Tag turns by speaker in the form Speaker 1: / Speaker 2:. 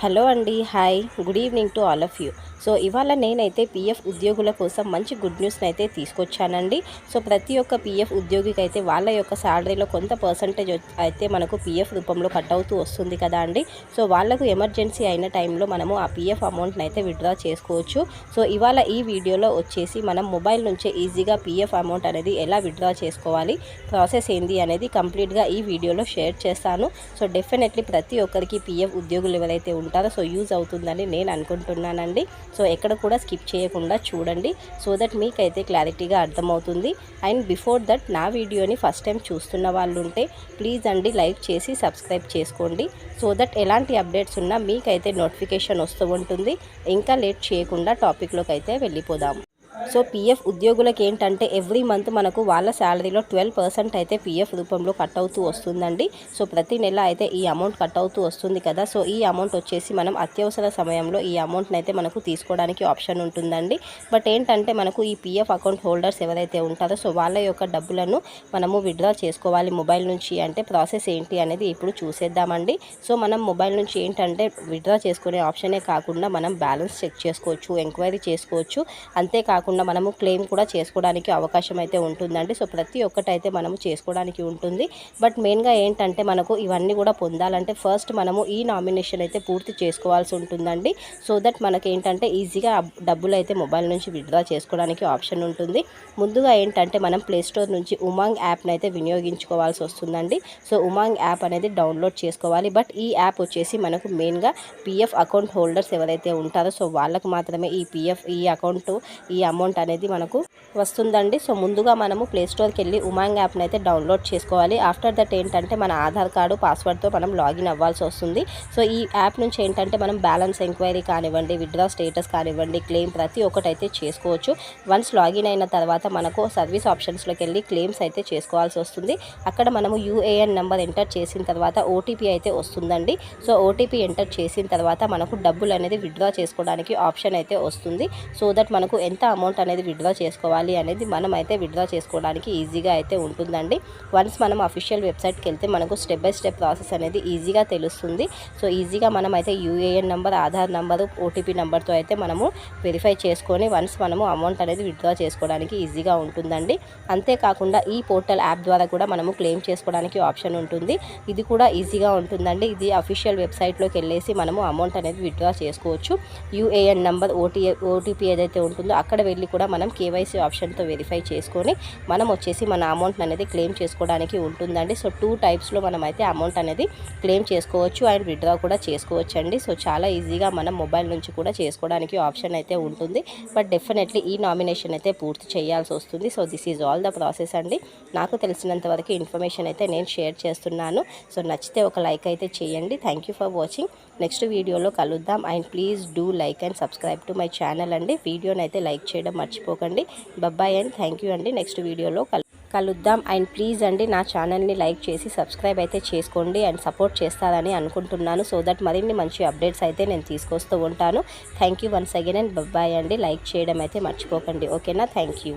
Speaker 1: Hello అండి hi. Good evening to all of you. So ఇవాళ నేనైతే పీఎఫ్ ఉద్యోగుల కోసం మంచి గుడ్ న్యూస్ని అయితే తీసుకొచ్చానండి. సో ప్రతి ఒక్క పీఎఫ్ ఉద్యోగికి అయితే వాళ్ళ యొక్క శాలరీలో కొంత పర్సంటేజ్ అయితే మనకు పీఎఫ్ రూపంలో కట్ అవుతూ వస్తుంది కదా అండి. సో వాళ్ళకు ఎమర్జెన్సీ అయిన టైంలో మనము ఆ పీఎఫ్ అమౌంట్ని అయితే విత్డ్రా చేసుకోవచ్చు. సో ఇవాళ ఈ వీడియోలో వచ్చేసి మనం మొబైల్ నుంచే ఈజీగా పీఎఫ్ అమౌంట్ అనేది ఎలా విత్డ్రా చేసుకోవాలి ప్రాసెస్ ఏంది అనేది కంప్లీట్గా ఈ వీడియోలో షేర్ చేస్తాను. సో డెఫినెట్లీ ప్రతి ఒక్కరికి పీఎఫ్ ఉద్యోగులు ఎవరైతే ఉంటారో సో యూజ్ అవుతుందని నేను అనుకుంటున్నానండి. సో ఎక్కడ కూడా స్కిప్ చేయకుండా చూడండి సో దట్ మీకైతే క్లారిటీగా అర్థమవుతుంది. అండ్ బిఫోర్ దట్ నా వీడియోని ఫస్ట్ టైం చూస్తున్న వాళ్ళు ఉంటే ప్లీజ్ అండి లైక్ చేసి సబ్స్క్రైబ్ చేసుకోండి. సో దట్ ఎలాంటి అప్డేట్స్ ఉన్నా మీకైతే నోటిఫికేషన్ వస్తూ ఉంటుంది. ఇంకా లేట్ చేయకుండా టాపిక్లోకి అయితే వెళ్ళిపోదాం. సో పీఎఫ్ ఉద్యోగులకి ఏంటంటే ఎవ్రీ మంత్ మనకు వాళ్ళ శాలరీలో ట్వెల్వ్ పర్సెంట్ అయితే పీఎఫ్ రూపంలో కట్ అవుతూ వస్తుందండి. సో ప్రతి నెల అయితే ఈ అమౌంట్ కట్ అవుతూ వస్తుంది కదా. సో ఈ అమౌంట్ వచ్చేసి మనం అత్యవసర సమయంలో ఈ అమౌంట్ని అయితే మనకు తీసుకోవడానికి ఆప్షన్ ఉంటుందండి. బట్ ఏంటంటే మనకు ఈ పీఎఫ్ అకౌంట్ హోల్డర్స్ ఎవరైతే ఉంటారో సో వాళ్ళ యొక్క డబ్బులను మనము విత్డ్రా చేసుకోవాలి మొబైల్ నుంచి. అంటే ప్రాసెస్ ఏంటి అనేది ఇప్పుడు చూసేద్దామండి. సో మనం మొబైల్ నుంచి ఏంటంటే విత్డ్రా చేసుకునే ఆప్షనే కాకుండా మనం బ్యాలెన్స్ చెక్ చేసుకోవచ్చు ఎంక్వైరీ చేసుకోవచ్చు. అంతేకాకుండా మనము క్లెయిమ్ కూడా చేసుకోవడానికి అవకాశం అయితే ఉంటుందండి. సో ప్రతి ఒక్కటైతే మనము చేసుకోవడానికి ఉంటుంది. బట్ మెయిన్గా ఏంటంటే మనకు ఇవన్నీ కూడా పొందాలంటే ఫస్ట్ మనము ఈ నామినేషన్ అయితే పూర్తి చేసుకోవాల్సి ఉంటుందండి. సో దట్ మనకి ఏంటంటే ఈజీగా డబ్బులు అయితే మొబైల్ నుంచి విత్డ్రా చేసుకోవడానికి ఆప్షన్ ఉంటుంది. ముందుగా ఏంటంటే మనం ప్లేస్టోర్ నుంచి ఉమాంగ్ యాప్ని అయితే వినియోగించుకోవాల్సి వస్తుందండి. సో ఉమాంగ్ యాప్ అనేది డౌన్లోడ్ చేసుకోవాలి. బట్ ఈ యాప్ వచ్చేసి మనకు మెయిన్గా పిఎఫ్ అకౌంట్ హోల్డర్స్ ఎవరైతే ఉంటారో సో వాళ్ళకు మాత్రమే ఈ పిఎఫ్ ఈ అకౌంట్ ఈ అమౌంట్ అనేది మనకు వస్తుందండి. సో ముందుగా మనము ప్లేస్టోర్కి వెళ్ళి ఉమాంగ్ యాప్ని అయితే డౌన్లోడ్ చేసుకోవాలి. ఆఫ్టర్ దట్ ఏంటంటే మన ఆధార్ కార్డు పాస్వర్డ్తో మనం లాగిన్ అవ్వాల్సి వస్తుంది. సో ఈ యాప్ నుంచి ఏంటంటే మనం బ్యాలెన్స్ ఎంక్వైరీ కానివ్వండి విత్డ్రా స్టేటస్ కానివ్వండి క్లెయిమ్ ప్రతి ఒక్కటి అయితే చేసుకోవచ్చు. వన్స్ లాగిన్ అయిన తర్వాత మనకు సర్వీస్ ఆప్షన్స్లోకి వెళ్ళి క్లెయిమ్స్ అయితే చేసుకోవాల్సి వస్తుంది. అక్కడ మనము యూఏఎన్ నెంబర్ ఎంటర్ చేసిన తర్వాత ఓటీపీ అయితే వస్తుందండి. సో ఓటీపీ ఎంటర్ చేసిన తర్వాత మనకు డబ్బులు అనేది విత్డ్రా చేసుకోవడానికి ఆప్షన్ అయితే వస్తుంది. సో దట్ మనకు ఎంత అమౌంట్ అమౌంట్ అనేది విత్డ్రా చేసుకోవాలి అనేది మనం అయితే విత్డ్రా చేసుకోవడానికి ఈజీగా అయితే ఉంటుందండి. వన్స్ మనం అఫీషియల్ వెబ్సైట్కి వెళ్తే మనకు స్టెప్ బై స్టెప్ ప్రాసెస్ అనేది ఈజీగా తెలుస్తుంది. సో ఈజీగా మనం అయితే UAN number Aadhaar number OTP నెంబర్తో అయితే మనము వెరిఫై చేసుకొని వన్స్ మనము అమౌంట్ అనేది విత్డ్రా చేసుకోవడానికి ఈజీగా ఉంటుందండి. అంతేకాకుండా ఈ పోర్టల్ యాప్ ద్వారా కూడా మనము క్లెయిమ్ చేసుకోవడానికి ఆప్షన్ ఉంటుంది. ఇది కూడా ఈజీగా ఉంటుందండి. ఇది అఫీషియల్ వెబ్సైట్లోకి వెళ్ళేసి మనము అమౌంట్ అనేది విత్డ్రా చేసుకోవచ్చు. యూఏఎన్ నెంబర్ ఓటీ ఓటీపీ ఏదైతే ఉంటుందో అక్కడ వెళ్ళి కూడా మనం కేవైసీ ఆప్షన్తో వెరిఫై చేసుకొని మనం వచ్చేసి మన అమౌంట్ అనేది క్లెయిమ్ చేసుకోవడానికి ఉంటుందండి. సో టూ టైప్స్లో మనం అయితే అమౌంట్ అనేది క్లెయిమ్ చేసుకోవచ్చు అండ్ విత్డ్రా కూడా చేసుకోవచ్చు అండి సో చాలా ఈజీగా మనం మొబైల్ నుంచి కూడా చేసుకోవడానికి ఆప్షన్ అయితే ఉంటుంది. బట్ డెఫినెట్లీ ఈ నామినేషన్ అయితే పూర్తి చేయాల్సి వస్తుంది. So this is all the process అండి. నాకు తెలిసినంత వరకు ఇన్ఫర్మేషన్ అయితే నేను షేర్ చేస్తున్నాను. సో నచ్చితే ఒక లైక్ అయితే చేయండి. Thank for watching. నెక్స్ట్ వీడియోలో కలుద్దాం. And please do like and subscribe to my channel అండి. వీడియోని అయితే లైక్ చేయండి. మర్చిపోకండి. Bye bye and thank you అండి. నెక్స్ట్ వీడియోలో కలుద్దాం. అండ్ ప్లీజ్ అండి నా ఛానల్ని లైక్ చేసి సబ్స్క్రైబ్ అయితే చేసుకోండి అండ్ సపోర్ట్ చేస్తారని అనుకుంటున్నాను. సో దట్ మరిన్ని మంచి అప్డేట్స్ అయితే నేను తీసుకొస్తూ ఉంటాను. Thank you once again and bye bye అండి. లైక్ చేయడం అయితే మర్చిపోకండి. ఓకేనా థ్యాంక్ యూ